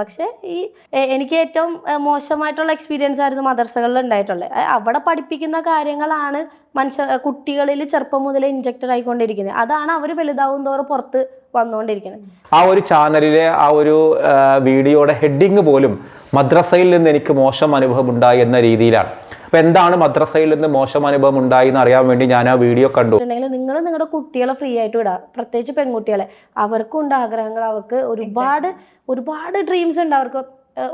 പക്ഷെ ഈ എനിക്ക് ഏറ്റവും മോശമായിട്ടുള്ള എക്സ്പീരിയൻസ് ആയിരുന്നു മദർസകളിൽ ഉണ്ടായിട്ടുള്ളത്. അവിടെ പഠിപ്പിക്കുന്ന കാര്യങ്ങളാണ് മനുഷ്യ കുട്ടികളിൽ ചെറുപ്പം മുതലേ ഇൻജക്റ്റഡ് ആയിക്കൊണ്ടിരിക്കുന്നത്. അതാണ് അവർ വലുതാവും തോറും പുറത്ത് വന്നുകൊണ്ടിരിക്കുന്നത്. ആ ഒരു ചാനലിലെ ആ ഒരു വീഡിയോയുടെ ഹെഡിങ് പോലും മദ്രസയിൽ നിന്ന് എനിക്ക് മോശം അനുഭവം ഉണ്ടായി എന്ന രീതിയിലാണ്. അപ്പൊ എന്താണ് മദ്രസയിൽ നിന്ന് മോശം അനുഭവം ഉണ്ടായി എന്ന് അറിയാൻ വേണ്ടി ഞാൻ ആ വീഡിയോ കണ്ടു. നിങ്ങൾ നിങ്ങളുടെ കുട്ടികളെ ഫ്രീ ആയിട്ട് വിടാം. പ്രത്യേകിച്ച് പെൺകുട്ടികളെ. അവർക്കും ഉണ്ട് ആഗ്രഹങ്ങൾ. അവർക്ക് ഒരുപാട് ഒരുപാട് ഡ്രീംസ് ഉണ്ട്. അവർക്ക്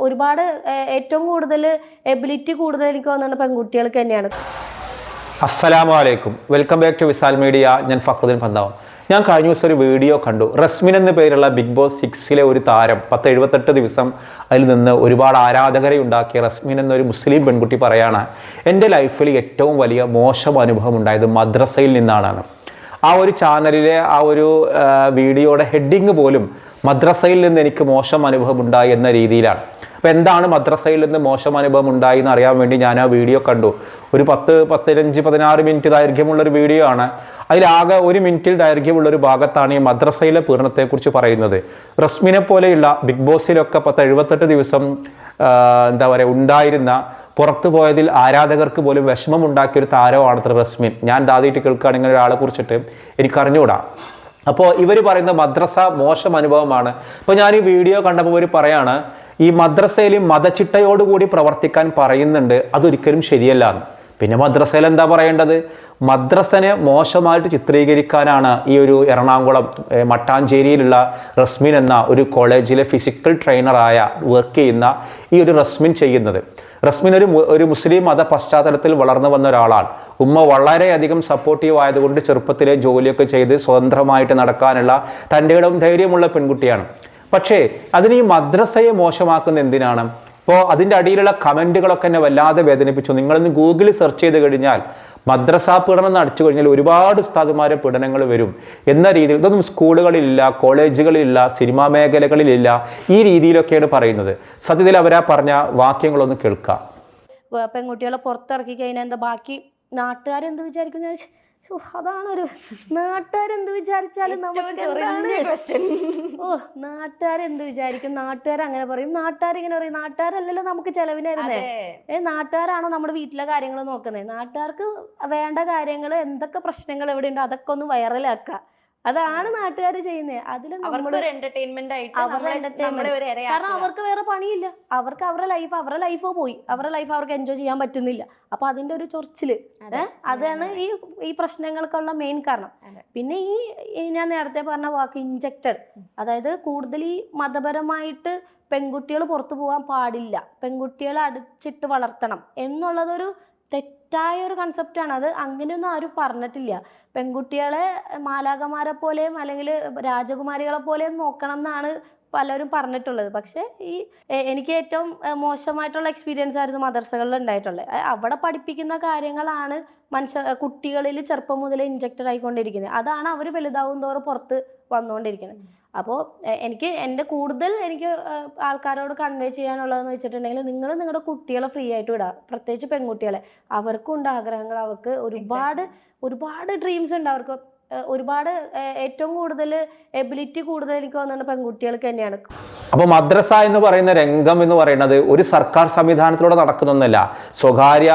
ഒരുപാട് ഏറ്റവും കൂടുതൽ എബിലിറ്റി കൂടുതൽ എനിക്ക് തോന്നുന്നത് പെൺകുട്ടികൾക്ക് തന്നെയാണ്. അസ്സലാമു അലൈക്കും. Welcome back to Wisal media ഞാൻ ഫക്രുദ്ദീൻ പന്താവം. ഞാൻ കഴിഞ്ഞ ദിവസം ഒരു വീഡിയോ കണ്ടു. റസ്മിൻ എന്ന പേരുള്ള ബിഗ് ബോസ് സിക്സിലെ ഒരു താരം പത്ത് എഴുപത്തെട്ട് ദിവസം അതിൽ നിന്ന് ഒരുപാട് ആരാധകരെ ഉണ്ടാക്കിയ റസ്മിൻ എന്നൊരു മുസ്ലിം പെൺകുട്ടി പറയാണ് എന്റെ ലൈഫിൽ ഏറ്റവും വലിയ മോശം അനുഭവം ഉണ്ടായത് മദ്രസയിൽ നിന്നാണ്. ആ ഒരു ചാനലിലെ ആ ഒരു വീഡിയോയുടെ ഹെഡിങ് പോലും മദ്രസയിൽ നിന്ന് എനിക്ക് മോശം അനുഭവം ഉണ്ടായി എന്ന രീതിയിലാണ്. അപ്പോൾ എന്താണ് മദ്രസയിൽ നിന്ന് മോശം അനുഭവം ഉണ്ടായി എന്ന് അറിയാൻ വേണ്ടി ഞാൻ ആ വീഡിയോ കണ്ടു. ഒരു പത്ത് പതിനഞ്ച് പതിനാറ് മിനിറ്റ് ദൈർഘ്യമുള്ള ഒരു വീഡിയോ ആണ് അതിലാകെ ഒരു മിനിറ്റിൽ ദൈർഘ്യമുള്ള ഒരു ഭാഗത്താണ് ഈ മദ്രസയിലെ പീഡനത്തെക്കുറിച്ച് പറയുന്നത്. റസ്മിനെ പോലെയുള്ള ബിഗ് ബോസിലൊക്കെ പത്ത് എഴുപത്തെട്ട് ദിവസം എന്താ പറയുക ഉണ്ടായിരുന്ന പുറത്തു പോയതിൽ ആരാധകർക്ക് പോലും വിഷമം ഉണ്ടാക്കിയ ഒരു താരമാണ് റസ്മിൻ. ഞാൻ ദാദിയിട്ട് കേൾക്കുകയാണെങ്കിൽ ഒരാളെ കുറിച്ചിട്ട്. എനിക്ക് അറിഞ്ഞുകൂടാ അപ്പോൾ ഇവർ പറയുന്ന മദ്രസ മോശം അനുഭവമാണ്. അപ്പോൾ ഞാൻ ഈ വീഡിയോ കണ്ടപ്പോൾ ഇവർ പറയാണ് ഈ മദ്രസയിൽ മതചിട്ടയോടുകൂടി പ്രവർത്തിക്കാൻ പറയുന്നുണ്ട് അതൊരിക്കലും ശരിയല്ല എന്ന്. പിന്നെ മദ്രസയിൽ എന്താ പറയേണ്ടത്? മദ്രസനെ മോശമായിട്ട് ചിത്രീകരിക്കാനാണ് ഈ ഒരു എറണാകുളം മട്ടാഞ്ചേരിയിലുള്ള റസ്മിൻ എന്ന ഒരു കോളേജിലെ ഫിസിക്കൽ ട്രെയിനറായ വർക്ക് ചെയ്യുന്ന ഈ ഒരു റസ്മിൻ ചെയ്യുന്നത്. റസ്മിൻ ഒരു ഒരു മുസ്ലിം മത പശ്ചാത്തലത്തിൽ വളർന്നു വന്ന ഒരാളാണ്. ഉമ്മ വളരെയധികം സപ്പോർട്ടീവ് ആയതുകൊണ്ട് ചെറുപ്പത്തിലെ ജോലിയൊക്കെ ചെയ്ത് സ്വതന്ത്രമായിട്ട് നടക്കാനുള്ള തന്റെ ഇടം ധൈര്യമുള്ള പെൺകുട്ടിയാണ്. പക്ഷേ അതിന് ഈ മദ്രസയെ മോശമാക്കുന്ന എന്തിനാണ്? ഇപ്പോൾ അതിന്റെ അടിയിലുള്ള കമന്റുകളൊക്കെ എന്നെ വല്ലാതെ വേദനിപ്പിച്ചു. നിങ്ങളിന്ന് ഗൂഗിളിൽ സെർച്ച് ചെയ്ത് കഴിഞ്ഞാൽ മദ്രസ പീഡനം നടച്ചു കഴിഞ്ഞാൽ ഒരുപാട് ഉസ്താദുമാരെ പീഡനങ്ങൾ വരും. എന്ന രീതിയിൽ ഇതൊന്നും സ്കൂളുകളിലില്ല കോളേജുകളിലില്ല സിനിമാ മേഖലകളിലില്ല. ഈ രീതിയിലൊക്കെയാണ് പറയുന്നത്. സത്യത്തിൽ അവരാ പറഞ്ഞ വാക്യങ്ങളൊന്ന് കേൾക്കാം. പെൺകുട്ടികളെ പുറത്തിറക്കി കഴിഞ്ഞാൽ എന്താ ബാക്കി നാട്ടുകാരെന്ത് വിചാരിക്കും ഞാൻ വിചാരിച്ചു, "ശ്ശോ, അതാണൊരു നാട്ടുകാരെന്ത് വിചാരിച്ചാലും നമുക്ക് എന്താണ്?" ഓ നാട്ടുകാരെന്ത് വിചാരിക്കും? നാട്ടുകാർ അങ്ങനെ പറയും. നാട്ടുകാരിങ്ങനെ പറയും. നാട്ടുകാരല്ലല്ലോ നമുക്ക് ചെലവിനായിരുന്നേ ഏ നാട്ടുകാരാണോ നമ്മുടെ വീട്ടിലെ കാര്യങ്ങൾ നോക്കുന്നത് നാട്ടുകാർക്ക് വേണ്ട കാര്യങ്ങൾ എന്തൊക്കെ പ്രശ്നങ്ങൾ എവിടെയുണ്ടോ അതൊക്കെ ഒന്ന് വൈറലാക്കുക. അതാണ് നാട്ടുകാർ ചെയ്യുന്നത് അതിൽ അവർക്ക് എന്റർടൈൻമെന്റ് ആയിട്ട് കാരണം അവർക്ക് വേറെ പണിയില്ല. അവർക്ക് അവരുടെ ലൈഫ് അവരുടെ ലൈഫ് പോയി. അവരുടെ ലൈഫ് അവർക്ക് എൻജോയ് ചെയ്യാൻ പറ്റുന്നില്ല. അപ്പൊ അതിന്റെ ഒരു ചൊറിച്ചിൽ. അതാണ് ഈ ഈ പ്രശ്നങ്ങൾക്കുള്ള മെയിൻ കാരണം. പിന്നെ ഈ ഞാൻ നേരത്തെ പറഞ്ഞ വാക്ക് ഇഞ്ചക്റ്റഡ് അതായത് കൂടുതൽ ഈ മതപരമായിട്ട് പെൺകുട്ടികൾ പുറത്തു പോകാൻ പാടില്ല. പെൺകുട്ടികളെ അടിച്ചിട്ട് വളർത്തണം. എന്നുള്ളതൊരു തെറ്റായ ഒരു കൺസെപ്റ്റാണ് അത് അങ്ങനെയൊന്നും ആരും പറഞ്ഞിട്ടില്ല. പെൺകുട്ടികളെ മാലാകമാരെ പോലെയും അല്ലെങ്കിൽ രാജകുമാരികളെ പോലെയും നോക്കണം എന്നാണ് പലരും പറഞ്ഞിട്ടുള്ളത്. പക്ഷേ ഈ എനിക്ക് ഏറ്റവും മോശമായിട്ടുള്ള എക്സ്പീരിയൻസ് ആയിരുന്നു മദർസകളിൽ ഉണ്ടായിട്ടുള്ളത്. അവിടെ പഠിപ്പിക്കുന്ന കാര്യങ്ങളാണ് മനുഷ്യ കുട്ടികളിൽ ചെറുപ്പം മുതലേ ഇൻജക്റ്റഡ് ആയിക്കൊണ്ടിരിക്കുന്നത്. അതാണ് അവർ വലുതാവും തോറും പുറത്ത് വന്നുകൊണ്ടിരിക്കുന്നത്. അപ്പോൾ എനിക്ക് എന്റെ കൂടുതൽ എനിക്ക് ആൾക്കാരോട് കൺവേ ചെയ്യാനുള്ളതെന്ന് വെച്ചിട്ടുണ്ടെങ്കിൽ നിങ്ങൾ നിങ്ങളുടെ കുട്ടികളെ ഫ്രീ ആയിട്ട് വിടുക പ്രത്യേകിച്ച് പെൺകുട്ടികളെ. അവർക്കുണ്ട് ആഗ്രഹങ്ങൾ. അവർക്ക് ഒരുപാട് ഒരുപാട് ഡ്രീംസ് ഉണ്ട്. അവർക്ക് ഒരുപാട് ഏറ്റവും കൂടുതൽ എബിലിറ്റി കൂടുതൽ എനിക്ക് തോന്നുന്നത് പെൺകുട്ടികൾക്ക് തന്നെയാണ്. അപ്പോൾ മദ്രസ എന്ന് പറയുന്ന രംഗം എന്ന് പറയുന്നത് ഒരു സർക്കാർ സംവിധാനത്തിലൂടെ നടക്കുന്നൊന്നല്ല. സ്വകാര്യ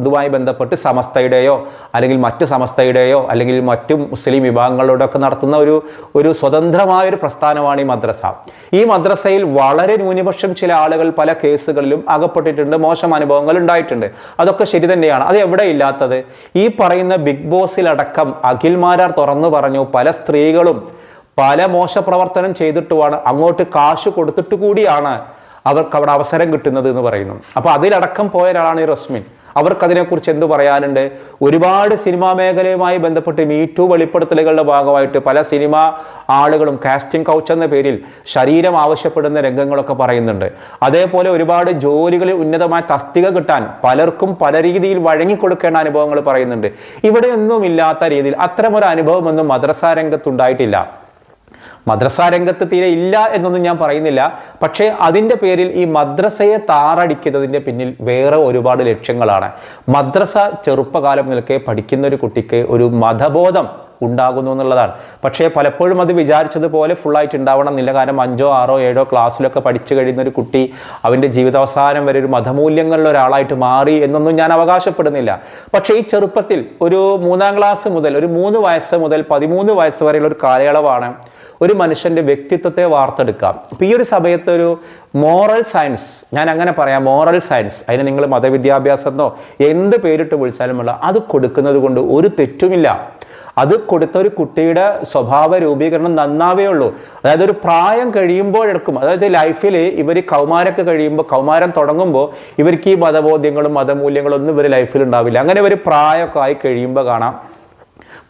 ഇതുമായി ബന്ധപ്പെട്ട് സമസ്തയുടെയോ അല്ലെങ്കിൽ മറ്റ് സമസ്തയുടെയോ അല്ലെങ്കിൽ മറ്റു മുസ്ലിം വിഭാഗങ്ങളുടെ ഒക്കെ നടത്തുന്ന ഒരു ഒരു സ്വതന്ത്രമായ ഒരു പ്രസ്ഥാനമാണ് ഈ മദ്രസ. ഈ മദ്രസയിൽ വളരെ ന്യൂനപക്ഷം ചില ആളുകൾ പല കേസുകളിലും അകപ്പെട്ടിട്ടുണ്ട് മോശം അനുഭവങ്ങൾ ഉണ്ടായിട്ടുണ്ട്. അതൊക്കെ ശരി തന്നെയാണ്. അത് എവിടെ ഇല്ലാത്തത് ഈ പറയുന്ന ബിഗ് ബോസിലടക്കം അഖിൽമാരാർ തുറന്നു പറഞ്ഞു. പല സ്ത്രീകളും പല മോശപ്രവർത്തനം ചെയ്തിട്ടുമാണ് അങ്ങോട്ട് കാശ് കൊടുത്തിട്ട് കൂടിയാണ് അവർക്ക് അവിടെ അവസരം കിട്ടുന്നത് എന്ന് പറയുന്നു. അപ്പോൾ അതിലടക്കം പോയ ഒരാളാണ് ഈ റസ്മിൻ. അവർക്ക് എന്തു പറയാനുണ്ട്? ഒരുപാട് സിനിമാ മേഖലയുമായി ബന്ധപ്പെട്ട് മീറ്റു വെളിപ്പെടുത്തലുകളുടെ ഭാഗമായിട്ട് പല സിനിമാ ആളുകളും കാസ്റ്റിംഗ് കൗച്ച് എന്ന പേരിൽ ശരീരം ആവശ്യപ്പെടുന്ന രംഗങ്ങളൊക്കെ പറയുന്നുണ്ട്. അതേപോലെ ഒരുപാട് ജോലികളിൽ ഉന്നതമായ തസ്തിക കിട്ടാൻ പലർക്കും പല രീതിയിൽ വഴങ്ങിക്കൊടുക്കേണ്ട അനുഭവങ്ങൾ പറയുന്നുണ്ട്. ഇവിടെയൊന്നും ഇല്ലാത്ത രീതിയിൽ അത്തരമൊരു അനുഭവമൊന്നും മദ്രസാ രംഗത്തുണ്ടായിട്ടില്ല. മദ്രസ രംഗത്ത് തീരെ ഇല്ല എന്നൊന്നും ഞാൻ പറയുന്നില്ല. പക്ഷേ അതിന്റെ പേരിൽ ഈ മദ്രസയെ താറടിക്കുന്നതിന്റെ പിന്നിൽ വേറെ ഒരുപാട് ലക്ഷ്യങ്ങളാണ്. മദ്രസ ചെറുപ്പകാലം നിൽക്കെ പഠിക്കുന്ന ഒരു കുട്ടിക്ക് ഒരു മതബോധം ഉണ്ടാകുന്നു എന്നുള്ളതാണ്. പക്ഷേ പലപ്പോഴും അത് വിചാരിച്ചതുപോലെ ഫുള്ളായിട്ട് ഉണ്ടാവണമെന്നില്ല കാരണം അഞ്ചോ ആറോ ഏഴോ ക്ലാസ്സിലൊക്കെ പഠിച്ചു കഴിയുന്ന ഒരു കുട്ടി അവന്റെ ജീവിതാവസാനം വരെ ഒരു മതമൂല്യങ്ങളിൽ ഒരാളായിട്ട് മാറി എന്നൊന്നും ഞാൻ അവകാശപ്പെടുന്നില്ല. പക്ഷേ ഈ ചെറുപ്പത്തിൽ ഒരു മൂന്നാം ക്ലാസ് മുതൽ ഒരു മൂന്ന് വയസ്സ് മുതൽ പതിമൂന്ന് വയസ്സ് വരെയുള്ള ഒരു കാലയളവാണ് ഒരു മനുഷ്യന്റെ വ്യക്തിത്വത്തെ വാർത്തെടുക്കാം അപ്പം ഈ ഒരു സമയത്ത് ഒരു മോറൽ സയൻസ് ഞാൻ അങ്ങനെ പറയാം മോറൽ സയൻസ് അതിന് നിങ്ങൾ മതവിദ്യാഭ്യാസം എന്തോ എന്ത് പേരിട്ട് വിളിച്ചാലുമുള്ള അത് കൊടുക്കുന്നത് കൊണ്ട് ഒരു തെറ്റുമില്ല. അത് കൊടുത്ത ഒരു കുട്ടിയുടെ സ്വഭാവ രൂപീകരണം നന്നാവേ ഉള്ളൂ. അതായത് ഒരു പ്രായം കഴിയുമ്പോഴെടുക്കും അതായത് ലൈഫിൽ ഇവർ കൗമാരൊക്കെ കഴിയുമ്പോൾ കൗമാരം തുടങ്ങുമ്പോൾ ഇവർക്ക് ഈ മതബോധ്യങ്ങളും മതമൂല്യങ്ങളും ഒന്നും ഇവർ ലൈഫിൽ ഉണ്ടാവില്ല. അങ്ങനെ ഒരു പ്രായമൊക്കെ ആയി കഴിയുമ്പോൾ കാണാം.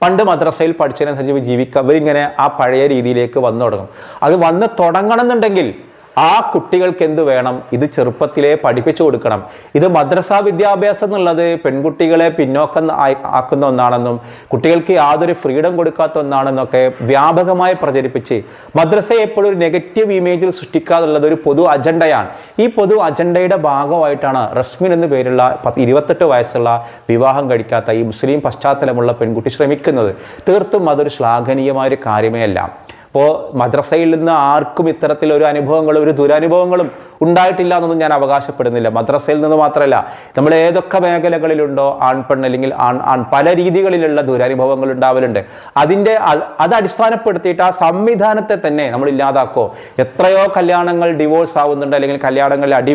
പണ്ട് മദ്രസയിൽ പഠിച്ചതിനനുസരിച്ച് ജീവിക്കുക അവരിങ്ങനെ ആ പഴയ രീതിയിലേക്ക് വന്നു തുടങ്ങും. അത് വന്ന് തുടങ്ങണം എന്നുണ്ടെങ്കിൽ ആ കുട്ടികൾക്ക് എന്ത് വേണം? ഇത് ചെറുപ്പത്തിലേ പഠിപ്പിച്ചു കൊടുക്കണം. ഇത് മദ്രസ വിദ്യാഭ്യാസം എന്നുള്ളത് പെൺകുട്ടികളെ പിന്നോക്കം ആക്കുന്ന ഒന്നാണെന്നും കുട്ടികൾക്ക് യാതൊരു ഫ്രീഡം കൊടുക്കാത്ത ഒന്നാണെന്നൊക്കെ വ്യാപകമായി പ്രചരിപ്പിച്ച് മദ്രസയെ എപ്പോഴും ഒരു നെഗറ്റീവ് ഇമേജിൽ സൃഷ്ടിക്കാതുള്ളത് ഒരു പൊതു അജണ്ടയാണ്. ഈ പൊതു അജണ്ടയുടെ ഭാഗമായിട്ടാണ് റസ്മിൻ എന്ന പേരുള്ള പത്ത് ഇരുപത്തെട്ട് വയസ്സുള്ള വിവാഹം കഴിക്കാത്ത ഈ മുസ്ലിം പശ്ചാത്തലമുള്ള പെൺകുട്ടി ശ്രമിക്കുന്നത്. തീർത്തും അതൊരു ശ്ലാഘനീയമായ ഒരു കാര്യമേ അല്ല അപ്പോൾ മദ്രസയിൽ നിന്ന് ആർക്കും ഇത്തരത്തിലൊരു അനുഭവങ്ങളും ഒരു ദുരനുഭവങ്ങളും ഉണ്ടായിട്ടില്ല എന്നൊന്നും ഞാൻ അവകാശപ്പെടുന്നില്ല. മദ്രസയിൽ നിന്ന് മാത്രമല്ല നമ്മൾ ഏതൊക്കെ മേഖലകളിലുണ്ടോ ആൺപെൺ അല്ലെങ്കിൽ ആൺ ആൺ പല രീതികളിലുള്ള ദുരനുഭവങ്ങൾ ഉണ്ടാവലുണ്ട്. അതിന്റെ അത് അടിസ്ഥാനപ്പെടുത്തിയിട്ട് ആ സംവിധാനത്തെ തന്നെ നമ്മൾ ഇല്ലാതാക്കോ. എത്രയോ കല്യാണങ്ങൾ ഡിവോഴ്സ് ആവുന്നുണ്ട് അല്ലെങ്കിൽ കല്യാണങ്ങളിൽ അടി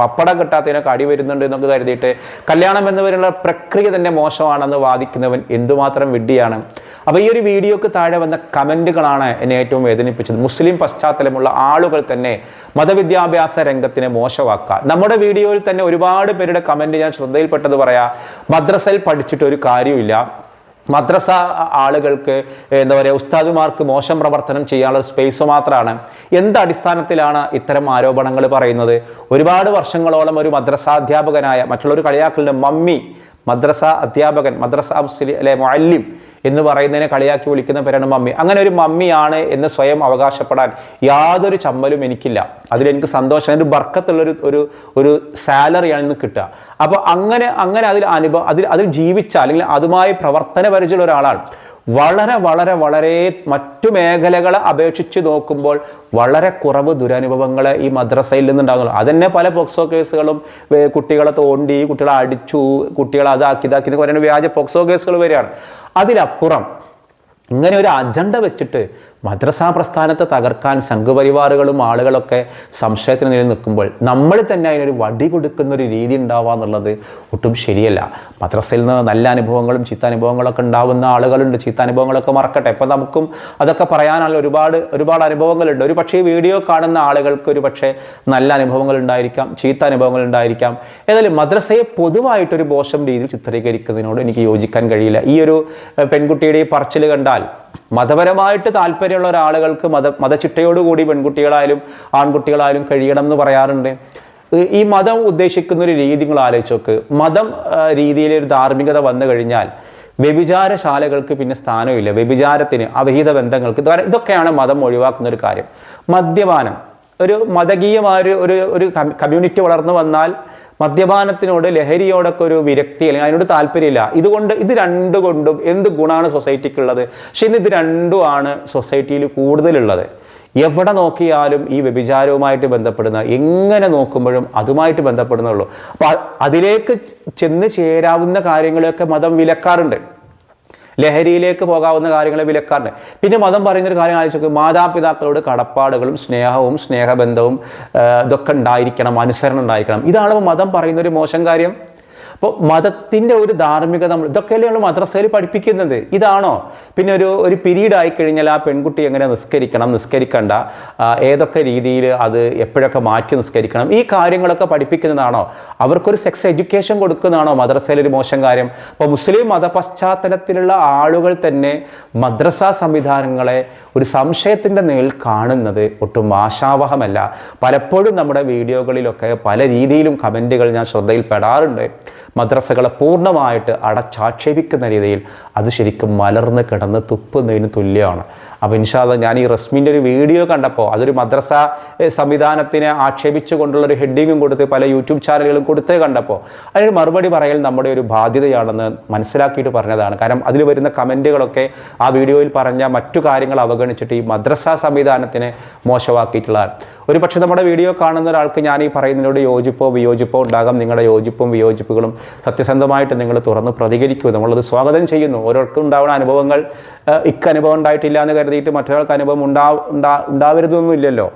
പപ്പടം കിട്ടാത്തതിനൊക്കെ അടി വരുന്നുണ്ട് എന്നൊക്കെ കരുതിയിട്ട് കല്യാണം എന്നവരുള്ള പ്രക്രിയ തന്നെ മോശമാണെന്ന് വാദിക്കുന്നവൻ എന്തുമാത്രം വിഡ്ഢിയാണ്. അപ്പോൾ ഈ ഒരു വീഡിയോക്ക് താഴെ വന്ന കമന്റുകളാണ് എന്നെ ഏറ്റവും വേദനിപ്പിച്ചത്. മുസ്ലിം പശ്ചാത്തലമുള്ള ആളുകൾ തന്നെ മതവിദ്യാഭ്യാസ രംഗത്തിനെ മോശമാക്കുക. നമ്മുടെ വീഡിയോയിൽ തന്നെ ഒരുപാട് പേരുടെ കമന്റ് ഞാൻ ശ്രദ്ധയിൽപ്പെട്ടത് പറയാ മദ്രസയിൽ പഠിച്ചിട്ട് ഒരു കാര്യമില്ല മദ്രസ ആളുകൾക്ക് എന്താ പറയുക ഉസ്താദുമാർക്ക് മോശം പ്രവർത്തനം ചെയ്യാനുള്ള സ്പേസ് മാത്രമാണ് എന്ത് അടിസ്ഥാനത്തിലാണ് ഇത്തരം ആരോപണങ്ങൾ പറയുന്നത്? ഒരുപാട് വർഷങ്ങളോളം ഒരു മദ്രസാധ്യാപകനായ മറ്റുള്ളൊരു കളിയാക്കളുടെ മമ്മി മദ്രസ അധ്യാപകൻ മദ്രസ മുസ്ലി അല്ലെ മൊല്ലിം എന്ന് പറയുന്നതിനെ കളിയാക്കി വിളിക്കുന്ന പേരാണ് മമ്മി. അങ്ങനെ ഒരു മമ്മിയാണ് എന്ന് സ്വയം അവകാശപ്പെടാൻ യാതൊരു ചമ്മലും എനിക്കില്ല. അതിലെനിക്ക് സന്തോഷം അതിന്റെ ബർക്കത്തുള്ളൊരു ഒരു ഒരു സാലറിയാണ് ഇന്ന് കിട്ടുക. അപ്പോൾ അങ്ങനെ അങ്ങനെ അതിൽ അനുഭവം അതിൽ അതിൽ ജീവിച്ച അല്ലെങ്കിൽ അതുമായി പ്രവർത്തന പരിചയമുള്ള ഒരാളാണ്. വളരെ വളരെ വളരെ മറ്റു മേഖലകളെ അപേക്ഷിച്ച് നോക്കുമ്പോൾ വളരെ കുറവ് ദുരനുഭവങ്ങൾ ഈ മദ്രസയിൽ നിന്നുണ്ടാകുന്നുള്ളൂ അതന്നെ പല പോക്സോ കേസുകളും കുട്ടികളെ തോണ്ടി കുട്ടികളെ അടിച്ചു കുട്ടികളെ അതാക്കി ഇതാക്കി എന്നൊക്കെ പറയുന്ന വ്യാജ പോക്സോ കേസുകൾ വരികയാണ്. അതിലപ്പുറം ഇങ്ങനെ ഒരു അജണ്ട വെച്ചിട്ട് മദ്രസാ പ്രസ്ഥാനത്തെ തകർക്കാൻ സംഘപരിവാറുകളും ആളുകളൊക്കെ സംശയത്തിന് നില നിൽക്കുമ്പോൾ നമ്മൾ തന്നെ അതിനൊരു വടി കൊടുക്കുന്ന ഒരു രീതി ഉണ്ടാവുക എന്നുള്ളത് ഒട്ടും ശരിയല്ല. മദ്രസയിൽ നിന്ന് നല്ല അനുഭവങ്ങളും ചീത്ത അനുഭവങ്ങളൊക്കെ ഉണ്ടാവുന്ന ആളുകളുണ്ട്. ചീത്ത അനുഭവങ്ങളൊക്കെ മറക്കട്ടെ. ഇപ്പം നമുക്കും അതൊക്കെ പറയാനുള്ള ഒരുപാട് ഒരുപാട് അനുഭവങ്ങളുണ്ട്. ഒരു പക്ഷേ വീഡിയോ കാണുന്ന ആളുകൾക്ക് ഒരു പക്ഷേ നല്ല അനുഭവങ്ങൾ ഉണ്ടായിരിക്കാം ചീത്ത അനുഭവങ്ങൾ ഉണ്ടായിരിക്കാം. ഏതായാലും മദ്രസയെ പൊതുവായിട്ടൊരു മോശം രീതിയിൽ ചിത്രീകരിക്കുന്നതിനോട് എനിക്ക് യോജിക്കാൻ കഴിയില്ല. ഈ ഒരു പെൺകുട്ടിയുടെ പറച്ചിൽ കണ്ടാൽ മതപരമായിട്ട് താല്പര്യമുള്ള ഒരാളുകൾക്ക് മത മതചിട്ടയോടുകൂടി പെൺകുട്ടികളായാലും ആൺകുട്ടികളായാലും കഴിയണം എന്ന് പറയാറുണ്ട്. ഈ- മതം ഉദ്ദേശിക്കുന്ന ഒരു രീതി നിങ്ങൾ ആലോചിച്ച് നോക്ക്. മതം രീതിയിലൊരു ധാർമ്മികത വന്നു കഴിഞ്ഞാൽ വ്യഭിചാരശാലകൾക്ക് പിന്നെ സ്ഥാനമില്ല. വ്യഭിചാരത്തിന് അവിഹിത ബന്ധങ്ങൾക്ക് ഇതൊക്കെയാണ് മതം ഒഴിവാക്കുന്ന ഒരു കാര്യം. മദ്യപാനം. ഒരു മതകീയമായ ഒരു ഒരു കമ്മ്യൂണിറ്റി വളർന്നു വന്നാൽ മദ്യപാനത്തിനോട് ലഹരിയോടൊക്കെ ഒരു വിരക്തി അല്ലെങ്കിൽ അതിനോട് താല്പര്യമില്ല. ഇതുകൊണ്ട് ഇത് രണ്ടു കൊണ്ടും എന്ത് ഗുണമാണ് സൊസൈറ്റിക്കുള്ളത്? പക്ഷെ ഇന്ന് ഇത് രണ്ടുമാണ് സൊസൈറ്റിയിൽ കൂടുതലുള്ളത്. എവിടെ നോക്കിയാലും ഈ വ്യഭിചാരവുമായിട്ട് ബന്ധപ്പെടുന്ന എങ്ങനെ നോക്കുമ്പോഴും അതുമായിട്ട് ബന്ധപ്പെടുന്നുള്ളൂ. അപ്പൊ അതിലേക്ക് ചെന്ന് ചേരാവുന്ന കാര്യങ്ങളെയൊക്കെ മതം വിലക്കാറുണ്ട്. ലഹരിയിലേക്ക് പോകാവുന്ന കാര്യങ്ങളെ വിലക്കാറുണ്ട് പിന്നെ മതം പറയുന്നൊരു കാര്യം ആലോചിച്ച് മാതാപിതാക്കളോട് കടപ്പാടുകളും സ്നേഹവും സ്നേഹബന്ധവും ഇതൊക്കെ ഉണ്ടായിരിക്കണം അനുസരണം ഉണ്ടായിരിക്കണം. ഇതാണ് മതം പറയുന്ന ഒരു മോശം കാര്യം. അപ്പോൾ മതത്തിന്റെ ഒരു ധാർമ്മികത നമ്മൾ ഇതൊക്കെയല്ലേ നമ്മൾ മദ്രസയിൽ പഠിപ്പിക്കുന്നത്? ഇതാണോ? പിന്നെ ഒരു ഒരു പീരീഡ് ആയി കഴിഞ്ഞാൽ ആ പെൺകുട്ടി എങ്ങനെ നിസ്കരിക്കണം? നിസ്കരിക്കണ്ട. ഏതൊക്കെ രീതിയിൽ അത് എപ്പോഴൊക്കെ മാറ്റി നിസ്കരിക്കണം? ഈ കാര്യങ്ങളൊക്കെ പഠിപ്പിക്കുന്നതാണോ? അവർക്കൊരു സെക്സ് എഡ്യൂക്കേഷൻ കൊടുക്കുന്നതാണോ മദ്രസയിൽ ഒരു മോശം കാര്യം? അപ്പോൾ മുസ്ലിം മതപശ്ചാത്തലത്തിലുള്ള ആളുകൾ തന്നെ മദ്രസ സംവിധാനങ്ങളെ ഒരു സംശയത്തിന്റെ നേൽ കാണുന്നത് ഒട്ടും ആശാവഹമല്ല. പലപ്പോഴും നമ്മുടെ വീഡിയോകളിലൊക്കെ പല രീതിയിലും കമന്റുകൾ ഞാൻ ശ്രദ്ധയിൽപ്പെടാറുണ്ട്. മദ്രസകളെ പൂർണമായിട്ട് അടച്ചാക്ഷേപിക്കുന്ന രീതിയിൽ അത് ശരിക്കും മലർന്ന് കിടന്ന് തുപ്പുന്നതിന് തുല്യമാണ്. അപ്പോൾ ഇൻഷാല്ല ഞാൻ ഈ റസ്മിന്റെ ഒരു വീഡിയോ കണ്ടപ്പോൾ അതൊരു മദ്രസ സംവിധാനത്തിനെ ആക്ഷേപിച്ചുകൊണ്ടുള്ള ഒരു ഹെഡിങ്ങും കൊടുത്ത് പല യൂട്യൂബ് ചാനലുകളും കൊടുത്തേ കണ്ടപ്പോൾ അതിന് മറുപടി പറയൽ നമ്മുടെ ഒരു ബാധ്യതയാണെന്ന് മനസ്സിലാക്കിയിട്ട് പറഞ്ഞതാണ്. കാരണം അതിൽ വരുന്ന കമന്റുകളൊക്കെ ആ വീഡിയോയിൽ പറഞ്ഞ മറ്റു കാര്യങ്ങൾ അവഗണിച്ചിട്ട് ഈ മദ്രസ സംവിധാനത്തിനെ മോശമാക്കിയിട്ടുള്ളതാണ്. ഒരു പക്ഷേ നമ്മുടെ വീഡിയോ കാണുന്ന ഒരാൾക്ക് ഞാൻ ഈ പറയുന്നതിനോട് യോജിപ്പോ വിയോജിപ്പോ ഉണ്ടാകാം. നിങ്ങളുടെ യോജിപ്പും വിയോജിപ്പുകളും സത്യസന്ധമായിട്ട് നിങ്ങൾ തുറന്ന് പ്രതികരിക്കൂ. നമ്മളത് സ്വാഗതം ചെയ്യുന്നു. ഓരോർക്കും ഉണ്ടാവുന്ന അനുഭവങ്ങൾ ഇക്കനുഭവം ഇക്ക് ഉണ്ടായിട്ടില്ല എന്ന് കരുതിയിട്ട് മറ്റൊരാൾക്ക് അനുഭവം ഉണ്ടാ ഉണ്ടാ ഉണ്ടാവരുതൊന്നും ഇല്ലല്ലോ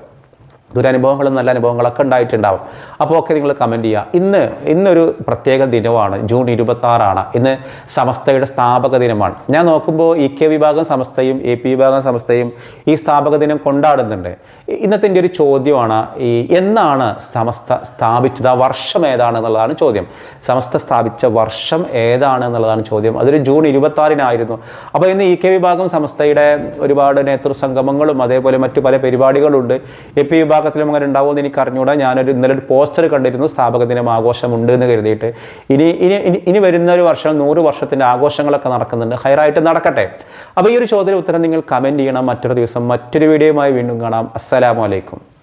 ദുരനുഭവങ്ങളും നല്ല അനുഭവങ്ങളൊക്കെ ഉണ്ടായിട്ടുണ്ടാവും. അപ്പോൾ ഒക്കെ നിങ്ങൾ കമന്റ് ചെയ്യുക. ഇന്ന് ഇന്നൊരു പ്രത്യേക ദിനമാണ്. ജൂൺ ഇരുപത്തി ആറാണ് ഇന്ന് സമസ്തയുടെ സ്ഥാപക ദിനമാണ്. ഞാൻ നോക്കുമ്പോൾ ഇ കെ വിഭാഗം സമസ്തയും എ പി വിഭാഗം സമസ്തയും ഈ സ്ഥാപക ദിനം കൊണ്ടാടുന്നുണ്ട്. ഇന്നത്തെ എന്റെ ഒരു ചോദ്യമാണ് ഈ എന്നാണ് സമസ്ത സ്ഥാപിച്ചത്? ആ വർഷം ഏതാണ് എന്നുള്ളതാണ് ചോദ്യം. സമസ്ത സ്ഥാപിച്ച വർഷം ഏതാണ് എന്നുള്ളതാണ് ചോദ്യം. അതൊരു ജൂൺ ഇരുപത്തി ആറിനായിരുന്നു അപ്പോൾ ഇന്ന് ഇ കെ വിഭാഗം സമസ്തയുടെ ഒരുപാട് നേതൃസംഗമങ്ങളും അതേപോലെ മറ്റു പല പരിപാടികളുണ്ട്. എ പി വിഭാഗത്തിലും അങ്ങനെ ഉണ്ടാവുമെന്ന് എനിക്ക് അറിഞ്ഞുകൂടാ ഞാനൊരു ഇന്നലെ ഒരു പോസ്റ്റർ കണ്ടിരുന്നു സ്ഥാപക ദിനം ആഘോഷമുണ്ട് എന്ന് കരുതിയിട്ട്. ഇനി ഇനി ഇനി വരുന്ന ഒരു വർഷം നൂറ് വർഷത്തിന്റെ ആഘോഷങ്ങളൊക്കെ നടക്കുന്നുണ്ട്. ഹയറായിട്ട് നടക്കട്ടെ. അപ്പോൾ ഈ ഒരു ചോദ്യത്തിന് ഉത്തരം നിങ്ങൾ കമന്റ് ചെയ്യണം. മറ്റൊരു ദിവസം മറ്റൊരു വീഡിയോയുമായി വീണ്ടും കാണാം. അസ്സലാമു അലൈക്കും.